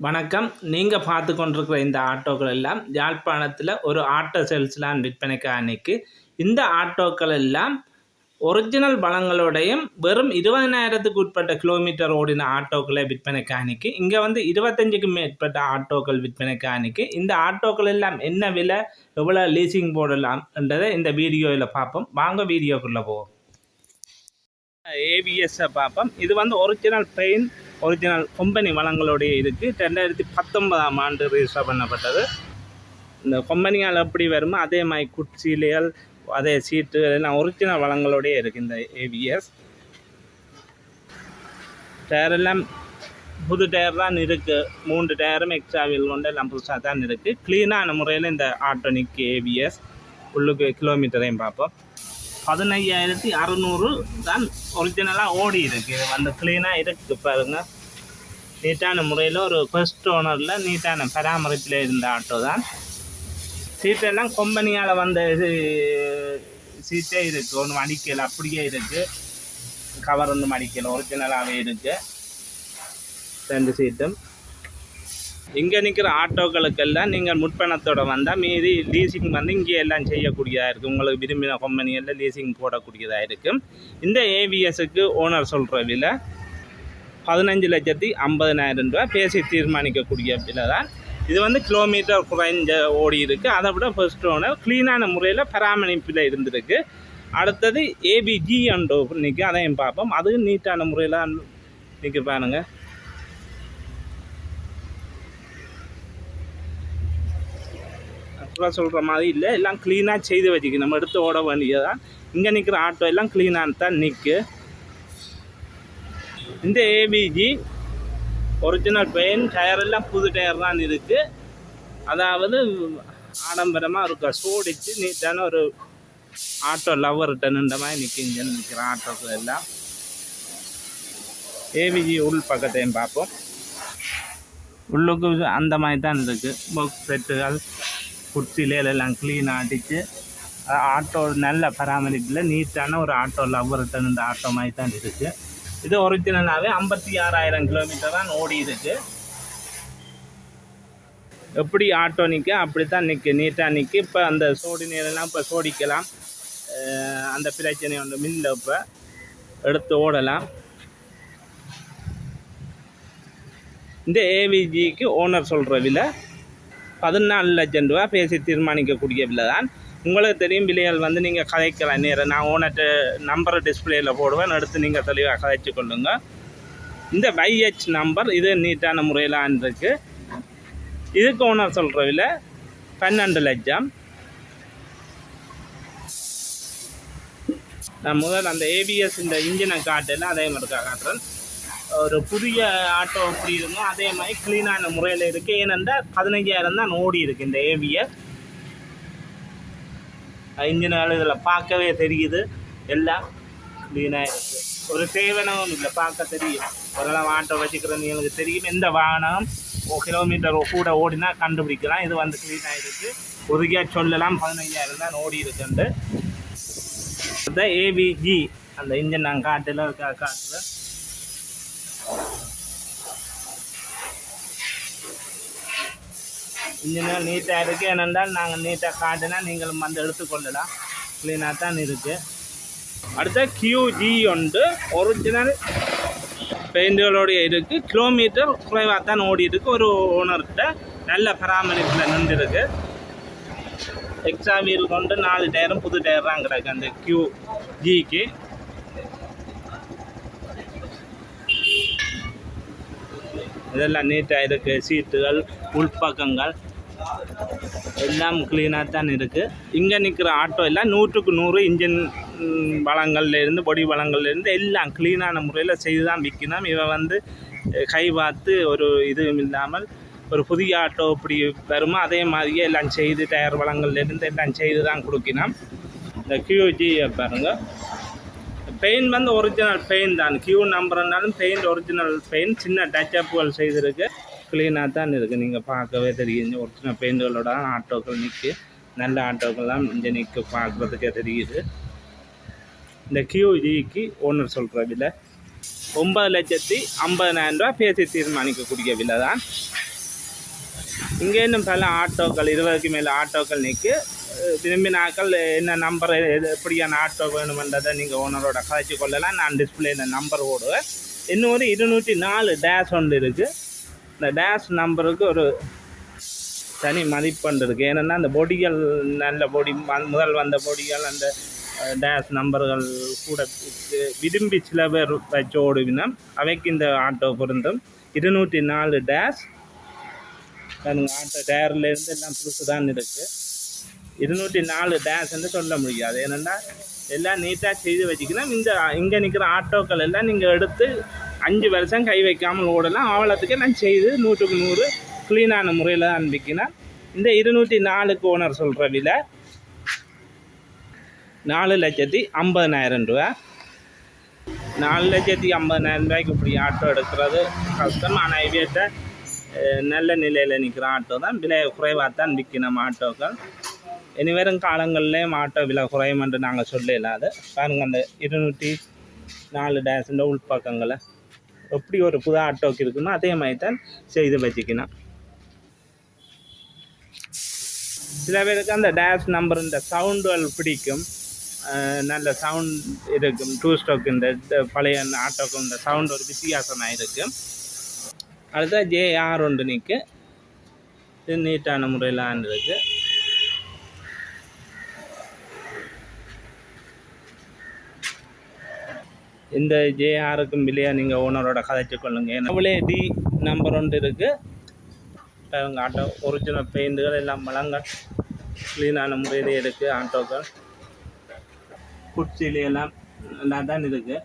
வணக்கம். நீங்கள் பார்த்து கொண்டிருக்கிற இந்த ஆட்டோக்கள் எல்லாம் யாழ்ப்பாணத்தில் ஒரு ஆட்டோ சேல்ஸ்லாம் விற்பனைக்கு அன்னைக்கு. இந்த ஆட்டோக்கள் எல்லாம் ஒரிஜினல் வளங்களோடையும் வெறும் இருபதனாயிரத்துக்கு உட்பட்ட கிலோமீட்டர் ஓடின ஆட்டோக்களை விற்பனைக்கு அன்னைக்கு. இங்கே வந்து இருபத்தஞ்சுக்கு மேற்பட்ட ஆட்டோக்கள் விற்பனைக்கு அன்னைக்கு. இந்த ஆட்டோக்கள் எல்லாம் என்ன விலை எவ்வளோ லீசிங் போடலாம்ன்றதை இந்த வீடியோவில் பார்ப்போம். வாங்க வீடியோக்குள்ளே போவோம். ஏபிஎஸ்ஸை பார்ப்போம். இது வந்து ஒரிஜினல் பெயின் ஒரிஜினல் கம்பெனி வளங்களுடைய இருக்குது ரெண்டாயிரத்தி பத்தொன்பதாம் ஆண்டு ரிஜிஸ்டர் பண்ணப்பட்டது. இந்த கொம்பனியால் எப்படி வருமோ அதே மாதிரி குச்சிலிகள் அதே சீட்டு எல்லாம் ஒரிஜினல் வளங்களோடய இருக்குது இந்த ஏவிஎஸ் டயர் எல்லாம் புது டயர் தான் இருக்குது மூன்று டயரும் எக்ஸ்ட்ரா வீல் கொண்டு எல்லாம் புதுசாக தான் இருக்குது க்ளீனான முறையில் இந்த ஆட்டோனிக் ஏவிஎஸ் உள்ளுக்கு கிலோமீட்டரையும் பார்ப்போம். பதினையாயிரத்தி அறநூறு தான் ஒரிஜினலாக ஓடி இருக்குது அந்த க்ளீனாக இருக்குது பாருங்கள் நீட்டான முறையில் ஒரு ஃபர்ஸ்ட் ஓனரில் நீட்டான பராமரிப்பில் இருந்த ஆட்டோ தான். சீட்டெல்லாம் கம்பெனியால் வந்த இது சீட்டே இருக்குது ஒன்றும் அடிக்கலை அப்படியே இருக்குது கவர் ஒன்றும் அடிக்கலை ஒரிஜினலாகவே இருக்குது ரெண்டு சீட்டும் இங்கே நிற்கிற ஆட்டோக்களுக்கெல்லாம் நீங்கள் முற்பணத்தோட வந்தால் மீதி லீசிங் வந்து இங்கே எல்லாம் செய்யக்கூடியதாக இருக்குது உங்களுக்கு விரும்பின கம்பெனிகளில் லீசிங் போடக்கூடியதாக இருக்கும் இந்த ஏவிஎஸ்க்கு ஓனர் சொல்கிற விலை பதினஞ்சு லட்சத்தி ஐம்பதனாயிரம் ரூபா பேசி தீர்மானிக்கக்கூடிய விலை தான் இது வந்து கிலோமீட்டர் குறைஞ்ச ஓடி இருக்குது அதை விட ஃபர்ஸ்ட் ஓனர் க்ளீனான முறையில் பராமரிப்பில் இருந்திருக்கு. அடுத்தது ஏபிஜி அண்டோ நிற்கும் அதையும் பார்ப்போம். அதுவும் நீட்டான முறையில் நிற்க பாருங்கள் குறை சொல்கிற மாதிரி இல்லை. எல்லாம் க்ளீனாக செய்து வச்சுக்கு நம்ம எடுத்து ஓட வேண்டியதான் இங்கே நிற்கிற ஆட்டோ எல்லாம் க்ளீனாக தான் நிற்கு இந்த ஏபிஜி ஒரிஜினல் பெயின் டயர் எல்லாம் புது டயர் தான் இருக்குது அதாவது ஆடம்பரமாக இருக்க? சோடிச்சு நீட்டான ஒரு ஆட்டோ லவர் நின்ற மாதிரி நிற்க இங்கே நிற்கிற ஆட்டோக்கள் எல்லாம். ஏபிஜி உள் பக்கத்தையும் பார்ப்போம். உள்ளுக்கு அந்த மாதிரி தான் இருக்குது பாக்ஸ் செட்டுகள் குச்சியில எல்லாம் க்ளீனாக அடித்து ஆட்டோ நல்ல பராமரிப்பில் நீட்டான ஒரு ஆட்டோ லவ்வர்டன் இந்த ஆட்டோ மாதிரி தான் இருக்குது இது ஒரிஜினலாகவே ஐம்பத்தி ஆறாயிரம் கிலோமீட்டர் தான் ஓடி இருக்கு. எப்படி ஆட்டோ நிற்க அப்படி தான் நிற்கு நீட்டாக நிற்கு இப்போ அந்த சோடி நீரெல்லாம் இப்போ சோடிக்கலாம். அந்த பிரச்சனை ஒன்று மில்ல இப்போ. எடுத்து ஓடலாம். இந்த ஏவிஜிக்கு ஓனர் சொல்கிற விலை பதினாலு லட்சம் ரூபா பேசி தீர்மானிக்கக்கூடிய விலை தான். உங்களுக்கு தெரியும் விலைகள் வந்து நீங்கள் கதைக்கலாம். நேரம் நான் ஓனர்கிட்ட நம்பரை டிஸ்பிளேயில் போடுவேன். எடுத்து நீங்கள் தெளிவாக கதைச்சு கொள்ளுங்க. இந்த வைஹெச் நம்பர் இது நீட்டான முறையிலான் இருக்கு இதுக்கு ஓனர் சொல்கிற விலை பன்னெண்டு லட்சம். நான் முதல் அந்த ஏபிஎஸ் இந்த இன்ஜினை காட்டல அதே மாதிரி காட்டுறேன். ஒரு புதிய ஆட்டோ எப்படி இருக்குமோ அதே மாதிரி க்ளீனான முறையில் இருக்குது ஏனென்றால் பதினஞ்சாயிரம் தான் ஓடி இருக்குது இந்த ஏவியை இன்ஜினால் இதில் பார்க்கவே தெரியுது. எல்லாம் க்ளீனாக இருக்குது ஒரு சேவனமும் இல்லை பார்க்க தெரியும். ஒரு ஆட்டோ வச்சுக்கிறது எனக்கு தெரியும். எந்த வாகனம் கிலோமீட்டர் கூட ஓடினா கண்டுபிடிக்கலாம். இது வந்து க்ளீனாக இருக்குது உறுதியாக சொல்லலாம் பதினஞ்சாயிரம் தான் ஓடி இருக்குண்டு அந்த ஏவிஜி அந்த இன்ஜின் நான் காட்டில் காட்டுறேன் இன்ஜினியர் நீட்டாக இருக்குது ஏனென்றால் நாங்கள் நீட்டாக காட்டினா நீங்களும் வந்து எடுத்துக்கொள்ளலாம். க்ளீனாக தான் இருக்குது அடுத்த கியூஜி ஒன்று ஒரிஜினல் பெயிண்டுகளோடைய இருக்குது கிலோமீட்டர் குறைவாக தான் ஓடி இருக்கு. ஒரு ஓனர்கிட்ட நல்ல பராமரிப்பில் நின்றுருக்கு. எக்ஸ்ட்ரா வீல் கொண்டு நாலு டயரும் புது டயர் தான் கிடக்கு அந்த கியூ ஜிக்கு இதெல்லாம் நீட்டாக இருக்குது சீட்டுகள் உள்பக்கங்கள் எல்லாம் க்ளீனாக தான் இருக்குது இங்கே நிற்கிற ஆட்டோ எல்லாம் நூற்றுக்கு நூறு இன்ஜின் வளங்கள்லேருந்து பொடி வளங்கள்லேருந்து எல்லாம் க்ளீனான முறையில் செய்து தான் விற்கணும் இவன் வந்து கை பார்த்து ஒரு இதுவும் இல்லாமல் ஒரு புதிய ஆட்டோ இப்படி வருமோ? அதே மாதிரியே எல்லாம் செய்து டயர் வளங்கள்லேருந்து எல்லாம் செய்து தான் கொடுக்கணும். இந்த கியூஜி பாருங்கள் பெயின் வந்து ஒரிஜினல் பெயின் தான். கியூ நம்பர்னாலும் பெயிண்ட் ஒரிஜினல் பெயிண்ட் சின்ன டச்சப்புகள் செய்திருக்கு. க்ளீனாக தான் இருக்குது நீங்கள் பார்க்கவே தெரியுது ஒரிஜினல் பெயிண்டுகளோட ஆட்டோக்கள் நிற்கு நல்ல ஆட்டோக்கள்லாம் இங்கே நிற்க பார்க்குறதுக்கே தெரியுது. இந்த கியூஜிக்கு ஓனர் சொல்கிற விலை ஒன்பது லட்சத்தி ஐம்பதனாயிரம் ரூபா பேசி தீர்மானிக்கக்கூடிய விலை தான். இங்கே இன்னும் பல ஆட்டோக்கள் இருபதுக்கு மேலே ஆட்டோக்கள் நிற்கு விரும்பினாக்கள் என்ன நம்பர் எப்படியான ஆட்டோ வேணுமென்றதை நீங்கள் ஓனரோட கதைச்சு கொள்ளலாம். நான் டிஸ்பிளேல நம்பர் ஓடுவேன் இன்னும் ஒரு இருநூற்றி நாலு டேஷ் ஒன்று இருக்குது இந்த டேஷ் நம்பருக்கு ஒரு தனி மதிப்பெண்டு இருக்குது ஏன்னா அந்த பொடிகள் நல்ல பொடி முதல் வந்த பொடிகள் அந்த டேஷ் நம்பர்கள் கூட விரும்பி சில பேர் வச்சு ஓடுவினம். அவைக்கு இந்த ஆட்டோ பொருந்தும். இருநூற்றி நாலு டேஷ் ஆட்டோ டயர்லேருந்து எல்லாம் புதுசு தான் இருக்குது இருநூற்றி நாலு டேஷ்ன்னு சொல்ல முடியாது. ஏன்னா எல்லாம் நீட்டாக செய்து வச்சுக்கணும் இந்த இங்கே நிற்கிற ஆட்டோக்கள் எல்லாம் நீங்கள் எடுத்து அஞ்சு வருஷம் கை வைக்காமல் ஓடலாம். ஆவலத்துக்கு நான் செய்து நூற்றுக்கு நூறு க்ளீனான முறையில் தான் அனுப்பிக்கினேன். இந்த இருநூற்றி நாலுக்கு ஓனர் சொல்கிற விலை நாலு லட்சத்தி ஐம்பதனாயிரம் ரூபா நாலு லட்சத்தி ஐம்பதனாயிரம் ரூபாய்க்கு இப்படி ஆட்டோ எடுக்கிறது கஷ்டம். ஆனால் இவையத்தை நல்ல நிலையில் நிற்கிற ஆட்டோ தான். விலை குறைவாக தான் விற்கணும் ஆட்டோக்கள் இனி வரும் காலங்கள்லேயும் ஆட்டோ விலை குறையும் என்று நாங்கள் சொல்ல இல்லாத பாருங்கள் அந்த இருநூற்றி நாலு டேஷிൻ്റെ உள்பக்கங்களை. எப்படி ஒரு புது ஆட்டோக்கு இருக்குமோ அதே மாதிரி தான் செய்து வச்சுக்கணும். சில பேருக்கு அந்த டேஷ் நம்பர் இந்த சவுண்டுகள் பிடிக்கும். நல்ல சவுண்ட் இருக்கும். டூ ஸ்டோக் இந்த பழைய ஆட்டோக்கும் இந்த சவுண்ட் ஒரு வித்தியாசமாக இருக்கும். அடுத்த ஜேஆர் ஒன்று நிற்கு நீட்டான முறையில் இருக்குது இந்த ஜேஆருக்கும் இல்லையா நீங்கள் ஓனரோட கதைச்சு கொள்ளுங்கள் நம்மளே டி நம்பர் ஒன்று இருக்குது அவங்க ஆட்டோ ஒரிஜினல் பெயிண்டுகள் எல்லாம் வளங்கள் க்ளீனான முறையிலே இருக்குது ஆட்டோக்கள் குச்சியில எல்லாம் நல்லா தான் இருக்குது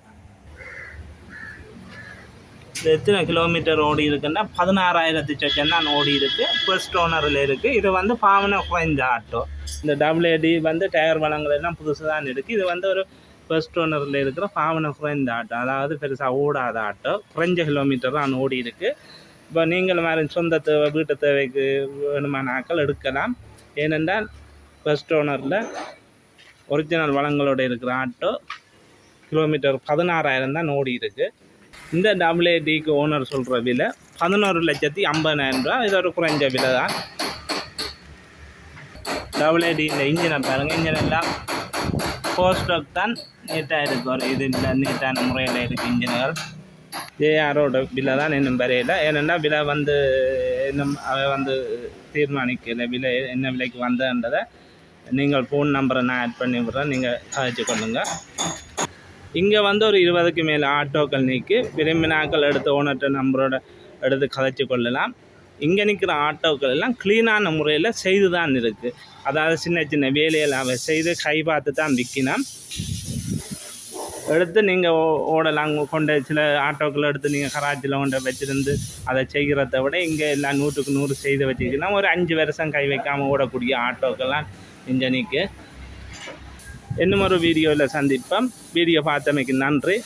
இது எத்தனை கிலோமீட்டர் ஓடி இருக்குன்னா பதினாறாயிரத்து சொச்சம் தான் ஓடி இருக்குது ஃபர்ஸ்ட் ஓனரில் இருக்குது இது வந்து பாவனை குறைந்த ஆட்டோ இந்த டபிள்யூடி வந்து டயர் வளங்கள் எல்லாம் புதுசு தான் இருக்குது இது வந்து ஒரு ஃபர்ஸ்ட் ஓனரில் இருக்கிற பாவனை குறைந்த ஆட்டோ அதாவது பெருசாக ஓடாத ஆட்டோ குறைஞ்ச கிலோமீட்டர் தான் ஓடி இருக்குது இப்போ நீங்கள் மாதிரி சொந்த தேவை வீட்டு தேவைக்கு வேணுமான ஆட்கள் எடுக்கலாம். ஏனென்றால் ஃபர்ஸ்ட் ஓனரில் ஒரிஜினல் வளங்களோட இருக்கிற ஆட்டோ கிலோமீட்டர் பதினாறாயிரம் தான் ஓடி இருக்கு. இந்த டபிள்யூடிக்கு ஓனர் சொல்கிற விலை பதினோரு லட்சத்தி ஐம்பதாயிரம் ரூபா இது ஒரு குறைஞ்ச விலை தான் டபிள்யூடி இந்த இன்ஜினை பாருங்கள் இன்ஜின் எல்லாம் போஸ்டோக் தான் நீட்டாக இருக்கு இது நீட்டான முறையில் இருக்குது இன்ஜின்கள் ஜேஆரோட விலை தான் இன்னும் வரையில ஏன்னா விலை வந்து இன்னும் அவ வந்து தீர்மானிக்கல விலை என்ன விலைக்கு வந்ததுன்றதை நீங்கள் ஃபோன் நம்பரை நான் ஆட் பண்ணி விட்றேன் நீங்கள் கதைச்சு கொள்ளுங்கள் இங்கே வந்து ஒரு இருபதுக்கு மேலே ஆட்டோக்கள் நீக்கி விரும்பினாக்கள் எடுத்து ஓனர்கிட்ட நம்பரோட எடுத்து கதைச்சு கொள்ளலாம் இங்கே நிற்கிற ஆட்டோக்கள் எல்லாம் க்ளீனான முறையில் செய்து தான் இருக்குது அதாவது சின்ன சின்ன வேலையெல்லாம் அவ செய்து கை பார்த்து தான் விற்கினோம் எடுத்து நீங்கள் ஓடலாம். கொண்ட சில ஆட்டோக்கள் எடுத்து நீங்கள் கராச்சியில் கொண்டு வச்சுருந்து அதை செய்கிறத விட இங்கே எல்லாம் நூற்றுக்கு நூறு செய்து வச்சுக்கலாம் ஒரு அஞ்சு வருஷம் கை வைக்காமல் ஓடக்கூடிய ஆட்டோக்கெல்லாம் நிற்கு இன்னும் ஒரு வீடியோவில் சந்திப்போம். வீடியோ பார்த்தமைக்கு நன்றி.